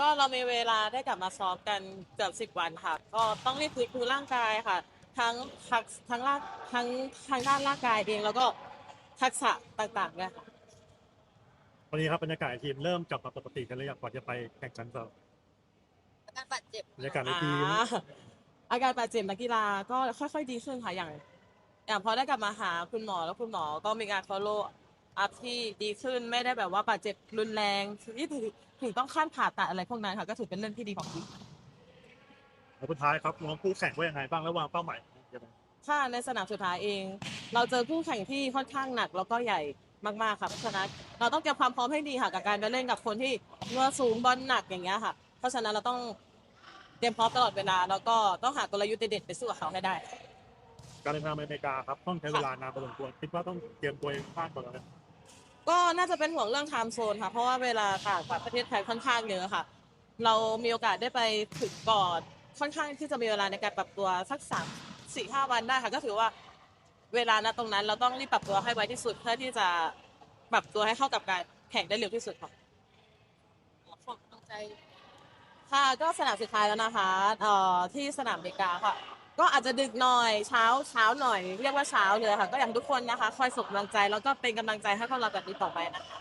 ก็เรามีเวลาได้กลับมาซ้อมกันเกือบสิบวันค่ะ ก็ต้องรีบฟื้นฟูร่างกายค่ะ ทั้งทักทั้งร่างทั้งทางด้านร่างกายเองแล้วก็ทักษะต่างๆด้วยค่ะวันนี้ครับบรรยากาศทีมเริ่มกลับมาปกติกันเลยอยากก่อนจะไปแข่งขันต่ออาการบาดเจ็บบรรยากาศในทีมอ่าอาการบาดเจ็บนักกีฬาก็ค่อยๆดีขึ้นค่ะอย่างอย่างพอได้กลับมาหาคุณหมอแล้วคุณหมอก็มีการ follow up ที่ดีขึ้นไม่ได้แบบว่าบาดเจ็บรุนแรงที่ถึงถึงต้องขั้นผ่าตัดอะไรพวกนั้นค่ะ ก็ถือเป็นเรื่องที่ดีของทีมแล้วสุดท้ายครับมองคู่แข่งว่ายังไงบ้างแล้ววางเป้าหมายยังไงถ้าในสนามสุดท้ายเอง เราเจอคู่แข่งที่ค่อนข้างหนักแล้วก็ใหญ่มากๆค่ะเพราะฉะนั้นเราต้องเตรียมความพร้อมให้ดีค่ะกับการไปเล่นกับคนที่เมื่อสูงบอลหนักอย่างเงี้ยค่ะ เพราะฉะนั้นเราต้องเตรียมพร้อมตลอดเวลาแล้วก็ต้องหากลยุทธ์เด็ดๆไปสู้กับเขาให้ได้ การเดินทางไปอเมริกาครับต้องใช้เวลานานพอสมควรคิดว่าต้องเตรียมตัวเองมากกว่านั้น ก็น่าจะเป็นห่วงเรื่องไทม์โซนค่ะเพราะว่าเวลาต่างกับประเทศไทยค่อนข้างเยอะค่ะ เรามีโอกาสได้ไปถึงก่อนค่อนข้างที่จะมีเวลาในการปรับตัวสักสามสี่ห้าวันได้ค่ะ ก็ถือว่าเวลาณตรงนั้น เราต้องรีบปรับตัวให้ไวที่สุดเพื่อที่จะปรับตัวให้เข้ากับการแข่งได้เร็วที่สุดค่ะฝากกำลังใจค่ะก็สนามสุดท้ายแล้วนะคะเอ่อที่สนามอเมริกาค่ะ ก็อาจจะดึกหน่อยเช้าเช้าหน่อย เรียกว่าเช้าเลยค่ะ ก็อย่างทุกคนนะคะ คอยส่งกำลังใจแล้วก็เป็นกำลังใจให้พวกเราแบบนี้ต่อไปนะคะ